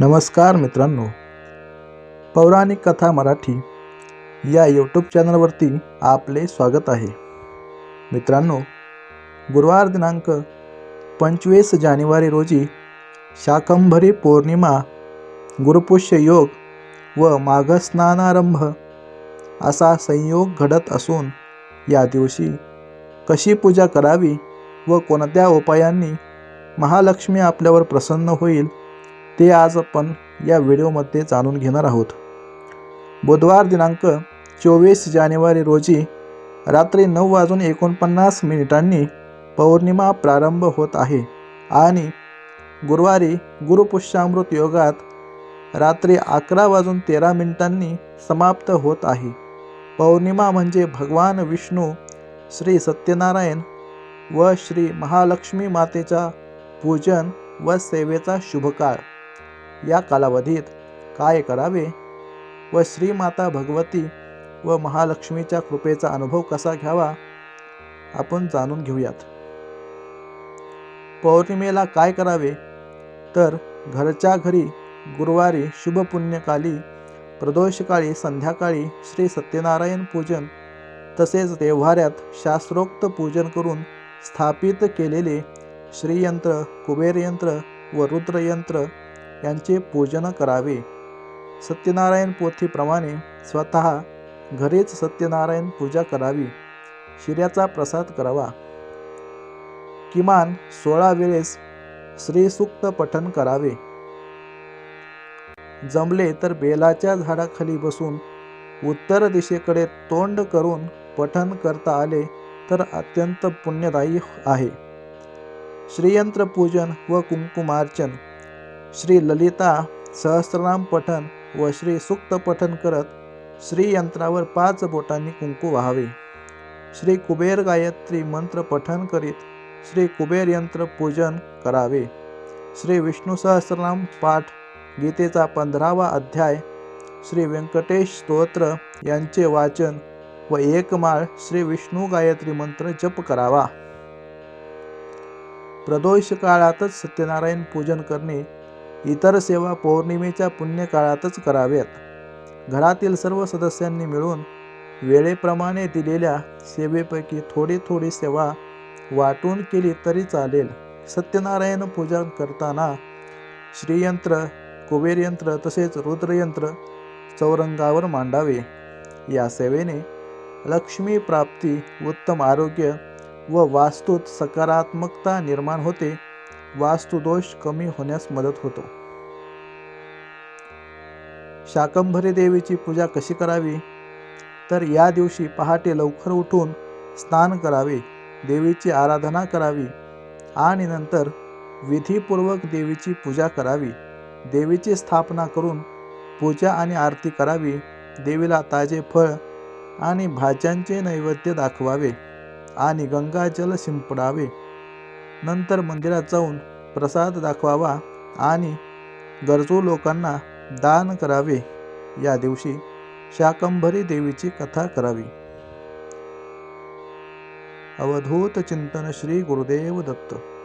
नमस्कार मित्रांनो. पौराणिक कथा मराठी या यूट्यूब चॅनलवरती आपले स्वागत आहे. मित्रांनो गुरुवार दिनांक पंचवीस जानेवारी रोजी शाकंभरी पौर्णिमा गुरुपुष्य योग व माघस्नानारंभ असा संयोग घडत असून या दिवशी कशी पूजा करावी व कोणत्या उपायांनी महालक्ष्मी आपल्यावर प्रसन्न होईल ते आज आपण या व्हिडिओमध्ये जाणून घेणार आहोत. बुधवार दिनांक चोवीस जानेवारी रोजी रात्री नऊ वाजून एकोणपन्नास मिनिटांनी पौर्णिमा प्रारंभ होत आहे आणि गुरुवारी गुरुपुष्यामृत योगात रात्री अकरा वाजून तेरा मिनिटांनी समाप्त होत आहे. पौर्णिमा म्हणजे भगवान विष्णू श्री सत्यनारायण व श्री महालक्ष्मी मातेचा पूजन व सेवेचा शुभकाळ. या कालावधीत काय करावे? व श्रीमाता भगवती व महालक्ष्मीच्या कृपेचा अनुभव कसा घ्यावा? आपण जाणून घेऊयात. पौर्णिमेला काय करावे? तर घरच्या घरी गुरुवारी शुभपुण्यकाली प्रदोषकाळी संध्याकाळी श्री सत्यनारायण पूजन तसेच देव्हाऱ्यात शास्त्रोक्त पूजन करून स्थापित केलेले श्रीयंत्र कुबेरयंत्र व रुद्रयंत्र यांचे पूजन करावे. सत्यनारायण पोथीप्रमाणे स्वतः घरीच सत्यनारायण पूजा करावी. शिऱ्याचा प्रसाद करावा. किमान सोळा वेळेस श्रीसूक्त पठन करावे. जमले तर बेलाच्या झाडाखाली बसून उत्तर दिशेकडे तोंड करून पठन करता आले तर अत्यंत पुण्यदायी आहे. श्रीयंत्र पूजन व कुंकुमार्चन श्री ललिता सहस्रनाम पठन व श्री सुक्त पठन करत श्रीयंत्रावर पाच बोटांनी कुंकू व्हावे. श्री कुबेर गायत्री मंत्र पठन करीत श्री कुबेर यंत्र पूजन करावे. श्री विष्णू सहस्रनाम पाठ गीतेचा पंधरावा अध्याय श्री व्यंकटेश स्तोत्र यांचे वाचन व एकमाळ श्री विष्णू गायत्री मंत्र जप करावा. प्रदोष काळातच सत्यनारायण पूजन करणे इतर सेवा पौर्णिमेच्या पुण्यकाळातच कराव्यात घरातील सर्व सदस्यांनी मिळून वेळेप्रमाणे दिलेल्या सेवेपैकी थोडी थोडी सेवा वाटून केली तरी चालेल. सत्यनारायण पूजन करताना श्रीयंत्र कुबेरयंत्र तसेच रुद्रयंत्र चौरंगावर मांडावे. या सेवेने लक्ष्मी प्राप्ती उत्तम आरोग्य व वास्तूत सकारात्मकता निर्माण होते. वास्तुदोष कमी होण्यास मदत होतो. शाकंभरी देवीची पूजा कशी करावी? तर या दिवशी पहाटे लवकर उठून स्नान करावे देवीची आराधना करावी आणि नंतर विधीपूर्वक देवीची पूजा करावी. देवीची स्थापना करून पूजा आणि आरती करावी देवीला ताजे फळ आणि भाज्यांचे नैवेद्य दाखवावे आणि गंगाजल शिंपडावे. नंतर मंदिरात जाऊन प्रसाद दाखवावा आणि गरजू लोकांना दान करावे. या दिवशी शाकंभरी देवीची कथा करावी. अवधूत चिंतन श्री गुरुदेव दत्त.